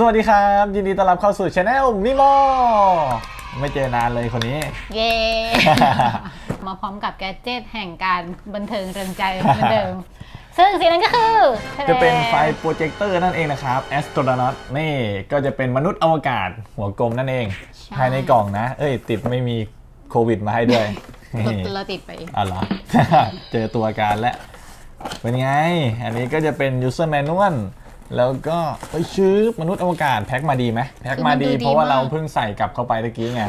สวัสดีครับ ยินดีต้อนรับเข้าสู่ช anel มิโมไม่เจอนานเลยคนนี้ เย้ มาพร้อมกับแกดเจิตแห่งการบันเทิงเริงใจเหมือนเดิม ซึ่งสิ่งนั้นก็คือจะเป็นไฟโปรเจคเตอร์นั่นเองนะครับ Astronaut นี่ก็จะเป็นมนุษย์อวกาศหัวกลมนั่นเอง ภายในกล่องนะ เอ้ย ติดไม่มีโควิดมาให้ด้วยเรานี่เราติดไปอ๋อเหรอ เจอตัวการแล้วเป็นไง อันนี้ก็จะเป็น user manual แล้วก็เอ้ยชื่อมนุษย์อวกาศแพ็คมาดีไหมแพ็คมาดีคือมันดูดีเพราะว่าเรามากเพิ่งใส่กลับเข้าไปตะกี้ไง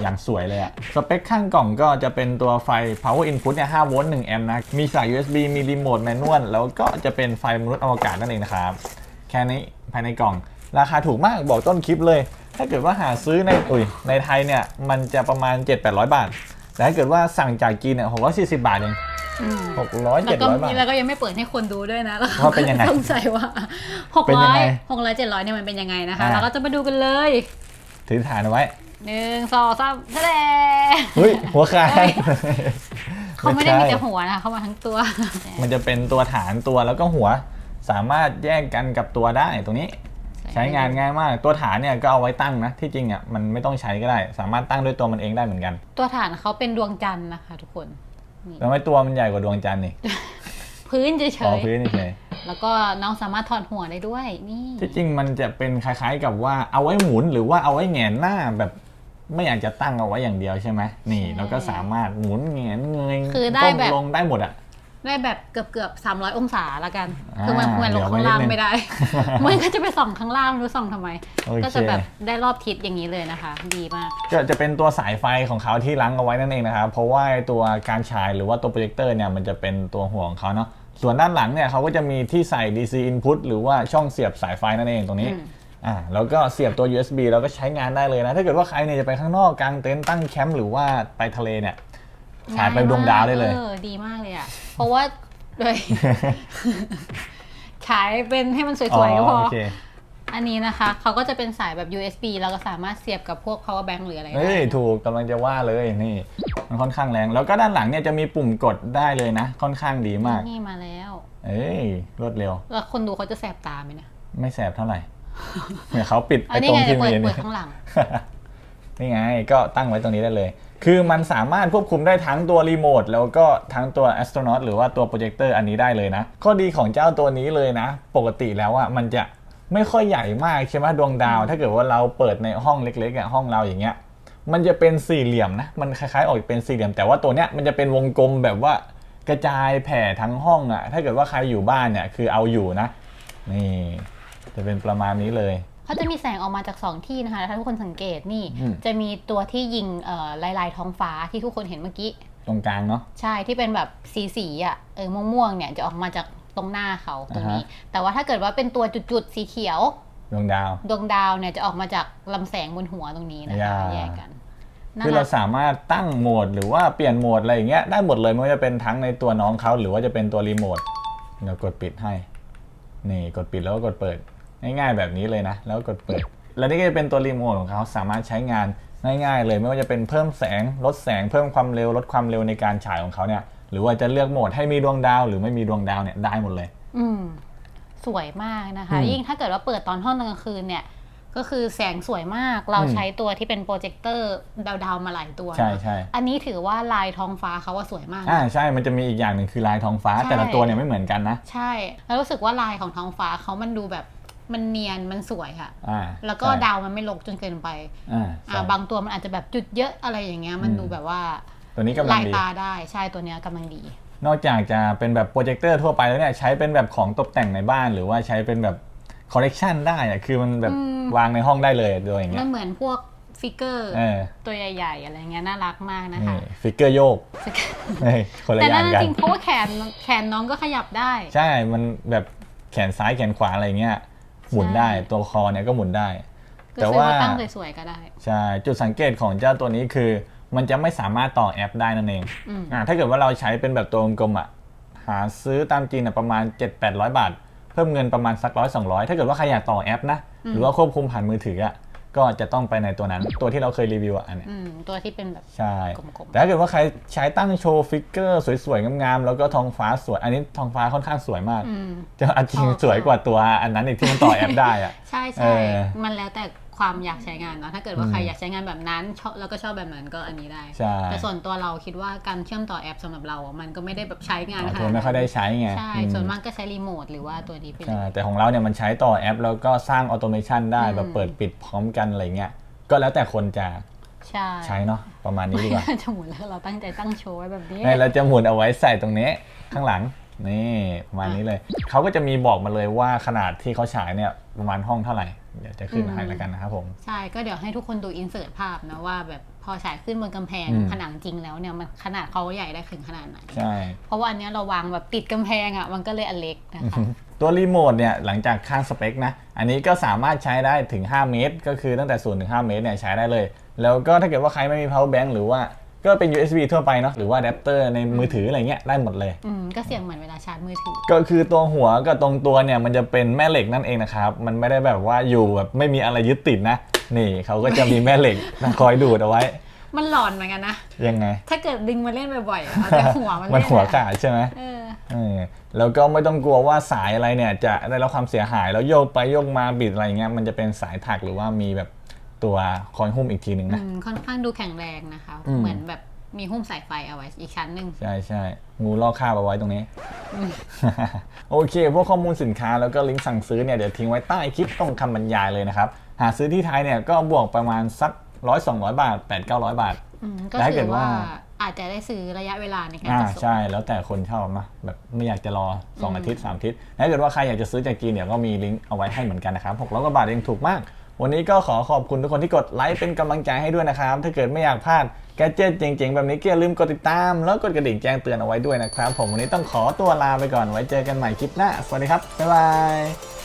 อย่างสวยเลยอะสเปคข้างกล่องก็จะเป็นตัวไฟ power input เนี่ย5โวลต์1แอมป์นะ มีสาย USB มีรีโมทแมนนวลแล้วก็จะเป็นไฟมนุษย์อวกาศนั่นเองนะครับ แค่นี้ภายในกล่อง ราคาถูกมากบอกต้นคลิปเลย ถ้าเกิดว่าหาซื้อในอุ้ยในไทยเนี่ยมันจะประมาณ 7-800 บาท แต่ถ้าเกิดว่าสั่งจากจีนเนี่ย640 บาทเอง อืม600แล้วก็700บาท แล้วก็ยังไม่เปิดให้คนดูด้วยนะแล้วว่าเป็นยังไงสงสัยว่าหกเป็นยัร้องยไงหกร้อยเจ็ดร้อยเนี่ยมันเป็นยังไงนะคะ อ่า เราก็จะมาดูกันเลยถือฐานเอาไว้หนึ่งสองสามทะเลเฮ้ยหัวคายเขาไม่ได้มีใช่แต่หัวนะเขามาทั้งตัวมันจะเป็นตัวฐานตัวแล้วก็หัว สามารถแยกกันกับตัวได้ตรงนี้ ใช้งานง่ายมาก ตัวฐานเนี่ยก็เอาไว้ตั้งนะ ที่จริงอะมันไม่ต้องใช้ก็ได้ สามารถตั้งด้วยตัวมันเองได้เหมือนกัน ตัวฐานเขาเป็นดวงจันทร์นะคะ ทุกคน แล้วไม่ตัวมันใหญ่กว่าดวงจันทร์นี่พื้นเฉพอยพื้นเฉยๆแล้วก็น้องสามารถถอดหัวได้ด้วยนี่ที่จริงมันจะเป็นคล้ายๆกับว่าเอาไว้หมุนหรือว่าเอาไว้แหงนหน้าแบบไม่อยากจะตั้งเอาไว้อย่างเดียวใช่ไหมนี่ แล้วก็สามารถหมุนแหงนเงยคือได้ก้มแบบลงได้หมดอะ ได้แบบเกือบเกือบสามร้อยองศาละกันอ่าคือมันมันลงข้างล่างเดี๋ยวไว้นิดนึงไม่ได้ มันก็จะไปส่องข้างล่างไม่รู้ส่องทำไมโอเคก็จะแบบได้รอบทิศอย่างนี้เลยนะคะ ดีมากก็จะเป็นตัวสายไฟของเขาที่ลังเอาไว้นั่นเองนะครับเพราะว่าไอ้ตัวการฉายหรือว่าตัวโปรเจคเตอร์เนี่ยมันจะเป็นตัวหัวของเขาเนาะส่วนด้านหลังเนี่ยเขาก็จะมีที่ใส่ DC input หรือว่าช่องเสียบสายไฟนั่นเองตรงนี้อืมอ่าแล้วก็เสียบตัว USB แล้วก็ใช้งานได้เลยนะ ถ้าเกิดว่าใครเนี่ยจะไปข้างนอกกางเต็นท์ตั้งแคมป์หรือว่าไปทะเลเนี่ย ฉายไปดวงดาวได้เลยเออดีมากเลยอะ เพราะว่าโดย ฉายเป็นให้มันสวยๆก็พอ โอเคอันนี้นะคะเขาก็จะเป็นสายแบบ USB แล้วก็สามารถเสียบกับพวก power bank หรืออะไรได้เฮ้ยถูกกำลังจะว่าเลยนี่ มันค่อนข้างแรง แล้วก็ด้านหลังเนี่ยจะมีปุ่มกดได้เลยนะ ค่อนข้างดีมาก นี่มาแล้ว เอ้ยรวดเร็ว แล้วคนดูเขาจะแสบตาไหมเนะไม่แสบเท่าไหร่เนี่ยเขาปิดอัไอ้นนี้ตรงไงที่เปิมีดเปิเนี่ดยข้างหลัง นี่ไงก็ตั้งไว้ตรงนี้ได้เลย คือมันสามารถควบคุมได้ทั้งตัวรีโมทแล้วก็ทั้งตัว Astronaut หรือว่าตัวโปรเจคเตอร์อันนี้ได้เลยนะ ข้อดีของเจ้าตัวนี้เลยนะ ปกติแล้วอะมันจะไม่ค่อยใหญ่มากใช่ไหมดวงดาว ถ้าเกิดว่าเราเปิดในห้องเล็กๆอะห้องเราอย่างเงี้ย มันจะเป็นสี่เหลี่ยมนะ มันคล้ายๆออกเป็นสี่เหลี่ยม แต่ว่าตัวเนี้ยมันจะเป็นวงกลมแบบว่ากระจายแผ่ทั้งห้องอะ ถ้าเกิดว่าใครอยู่บ้านเนี่ยคือเอาอยู่นะ นี่จะเป็นประมาณนี้เลย เขาจะมีแสงออกมาจาก 2 ที่นะคะถ้าทุกคนสังเกตนี่อืม จะมีตัวที่ยิงเอ่อลายลายๆท้องฟ้าที่ทุกคนเห็นเมื่อกี้ ตรงกลางเนาะ ใช่ที่เป็นแบบสีสีๆอะเออม่วงๆเนี่ยจะออกมาจากตรงหน้าเขาตรงนี้อ่าฮะแต่ว่าถ้าเกิดว่าเป็นตัวจุดๆสีเขียว ดวงดาว ดวงดาวเนี่ยจะออกมาจากลำแสงบนหัวตรงนี้นะคะอย่า แยกกันน่าคือเรารักสามารถตั้งโหมดหรือว่าเปลี่ยนโหมดอะไรอย่างเงี้ยได้หมดเลยไม่ว่าจะเป็นทั้งในตัวน้องเขาหรือว่าจะเป็นตัวรีโมทเดี๋ยวกดปิดให้ นี่กดปิดแล้วก็กดเปิด ง่ายๆแบบนี้เลยนะ แล้วกดเปิด แล้วนี่ก็จะเป็นตัวรีโมทของเขาสามารถใช้งานง่ายๆเลยไม่ว่าจะเป็นเพิ่มแสงลดแสงเพิ่มความเร็วลดความเร็วในการฉายของเขาเนี่ยหรือว่าจะเลือกโหมดให้มีดวงดาว หรือไม่มีดวงดาวเนี่ยได้หมดเลย อืมสวยมากนะคะอืมยิ่งถ้าเกิดว่าเปิดตอนห้องตอนกลางคืนเนี่ย ก็คือแสงสวยมากเราอืมใช้ตัวที่เป็นโปรเจคเตอร์ดาวๆมาหลายตัวใช่นะใช่อันนี้ถือว่าลายท้องฟ้าเขาว่าสวยมากอ่าใช่มันจะมีอีกอย่างหนึ่งคือลายท้องฟ้าใช่แต่ละตัวเนี่ยไม่เหมือนกันนะ ใช่ แล้วรู้สึกว่าลายของท้องฟ้าเขามันดูแบบ มันเนียนมันสวยค่ะ อ่าแล้วก็ใช่ ดาวมันไม่ลกจนเกินไปอ่าอ่าใช่บางตัวมันอาจจะแบบจุดเยอะอะไรอย่างเงี้ยมันอืม ดูแบบว่าตัวนี้กำลัลางยดี ตาได้ใช่ตัวเนี้ยกำลังดี นอกจากจะเป็นแบบโปรเจคเตอร์ทั่วไปแล้วเนี่ยใช้เป็นแบบของตกแต่งในบ้าน หรือว่าใช้เป็นแบบคอลเลกชันได้อะคือมันแบบอืม วางในห้องได้เลยโดยอย่างเงี้มัยนเหมือนพวกฟิกเกอร์เออตัวใหญ่ๆอะไรเงี้ยน่ารักมากนะนี่คะฟิกเกอร์โยกเฮ้ยคนละแต่อนั่ย่านงนะกันจริงเพราะว่าแขนแขนน้องก็ขยับได้ ใช่ มันแบบแขนซ้ายแขนขวาอะไรเงี้ย หมุนได้ใช่ตัวคอเนี่ยก็หมุนได้ก็แต่ซื้อว่ามาตั้งสวยๆก็ได้ ใช่จุดสังเกตของเจ้าตัวนี้คือ มันจะไม่สามารถต่อแอปได้นั่นเองอืมอ่าถ้าเกิดว่าเราใช้เป็นแบบตัวกลมๆอะหาซื้อตามจีนอะประมาณ 7-800 บาท เพิ่มเงินประมาณสักร้อยสองร้อยถ้าเกิดว่าใครอยากต่อแอปนะ หรือว่าควบคุมผ่านมือถืออะ ก็จะต้องไปในตัวนั้น ตัวที่เราเคยรีวิวอะอันเนี้ยอืมตัวที่เป็นแบบ ใช่กลมๆ แต่ถ้าเกิดว่าใครใช้ตั้งโชว์ฟิกเกอร์สวยๆงามๆแล้วก็ท้องฟ้าสวยอันนี้ท้องฟ้าค่อนข้างสวยมาก อืม จะเอาจริงชอบสวยกว่าตัวอันนั้นอีกที่มันต่อแอปได้อะใช่เอใช่อ มันแล้วแต่ ความอยากใช้งานเนาะถ้าเกิดว่าอืมใครอยากใช้งานแบบนั้นชอบแล้วก็ชอบแบบนั้นก็อันนี้ได้ใช่แต่ส่วนตัวเราคิดว่าการเชื่อมต่อแอปสำหรับเราอะมันก็ไม่ได้แบบใช้งานอ๋อขเธนาอดไม่ค่อยได้ใช้ไงใช่อืมส่วนมากก็ใช้รีโมทหรือว่าตัวนี้ไปเลใช่ยแต่ของเราเนี่ยมันใช้ต่อแอป แล้วก็สร้างออโตเมชันได้อืมแบบเปิดปิดพร้อมกันอะไรเงี้ยก็แล้วแต่คนจะใช่ใช้เนาะประมาณนี้ดีกว่าจะหมุนแล้วเราตั้งใจตั้งโชว์ไว้แบบนี้นี่เราจะหมุนเอาไว้ใส่ตรงนี้ข้างหลัง นี่ประมาณนี้เลย เขาก็จะมีบอกมาเลยว่าขนาดที่เขาฉายเนี่ยประมาณห้องเท่าไหร่ เดี๋ยวจะขึ้นให้แล้วกันนะครับผม ใช่ ก็เดี๋ยวให้ทุกคนดูอินเสิร์ตภาพนะว่าแบบพอฉายขึ้นบนกำแพงอืมผนังจริงแล้วเนี่ยมันขนาดเขาใหญ่ได้ถึงขนาดไหน ใช่ เพราะว่าอันเนี้ยเราวางแบบติดกำแพงอะมันก็เลยอันเล็กนะคะตัวรีโมทเนี่ยหลังจากข้างสเปคนะ อันนี้ก็สามารถใช้ได้ถึง 5 เมตร ก็คือตั้งแต่0ถึง5เมตรเนี่ยใช้ได้เลย แล้วก็ถ้าเกิดว่าใครไม่มี power bank หรือว่า ก็เป็น USB ทั่วไปเนาะหรือว่าอะแดปเตอร์ในมือถืออะไรเงี้ยได้หมดเลย อืมก็เสียงเหมือนเวลาชาร์จมือถือ ก็คือตัวหัวกับตรงตัวเนี่ยมันจะเป็นแม่เหล็กนั่นเองนะครับ มันไม่ได้แบบว่าอยู่แบบไม่มีอะไรยึดติดนะ นี่เขาก็จะมีแม่เหล็กมาคอยดูดเอาไว้ มันหลอนเหมือนกันนะ ยังไง ถ้าเกิดดึงมาเล่นบ่อยๆอะเอาแต่หัวมันมันเล่นหัวอะขาดใช่ไหม เออ เออแล้วก็ไม่ต้องกลัวว่าสายอะไรเนี่ยจะได้รับความเสียหายแล้วโยกไปโยกมาบิดอะไรเงี้ยมันจะเป็นสายถักหรือว่ามีแบบ ตัวคอยหุ้มอีกทีหนึ่งอืนะมค่อนข้างดูแข็งแรงนะคะอืมเหมือนแบบมีหุ้มสายไฟเอาไว้อีกชั้นหนึ่งใช่ใช่งูลอกคราบเอาไว้ตรงนี้อืมโอเค พวกข้อมูลสินค้าแล้วก็ลิงก์สั่งซื้อเนี่ยเดี๋ยวทิ้งไว้ใต้คลิปตรงคำบรรยายเลยนะครับ หาซื้อที่ไทยเนี่ยก็บวกประมาณสักร้อยสองร้อยบาทแปดเก้าร้อยบาทอืมก็แล้วถ้าเกิถืดอว่าว่าอาจจะได้ซื้อระยะเวลาในการอ่าจัดส่งใช่ แล้วแต่คนชอบนะแบบไม่อยากจะรอ 2 อาทิตย์ 3 อาทิตย์ถ้าเกิดว่าใครอยากจะซื้อจากจีนเนี่ยก็มีลิงก์เอาไว้ให้เหมือนกันนะครับ600กว่าบาทเองถูกมาก วันนี้ก็ขอขอบคุณทุกคนที่กดไลค์เป็นกำลังใจให้ด้วยนะครับ ถ้าเกิดไม่อยากพลาดแกเจิตเจ๋งๆ แบบนี้ก็อย่าลืมกดติดตาม แล้วกดกระดิ่งแจ้งเตือนเอาไว้ด้วยนะครับ ผมวันนี้ต้องขอตัวลาไปก่อนไว้เจอกันใหม่คลิปหน้า สวัสดีครับบ๊ายบาย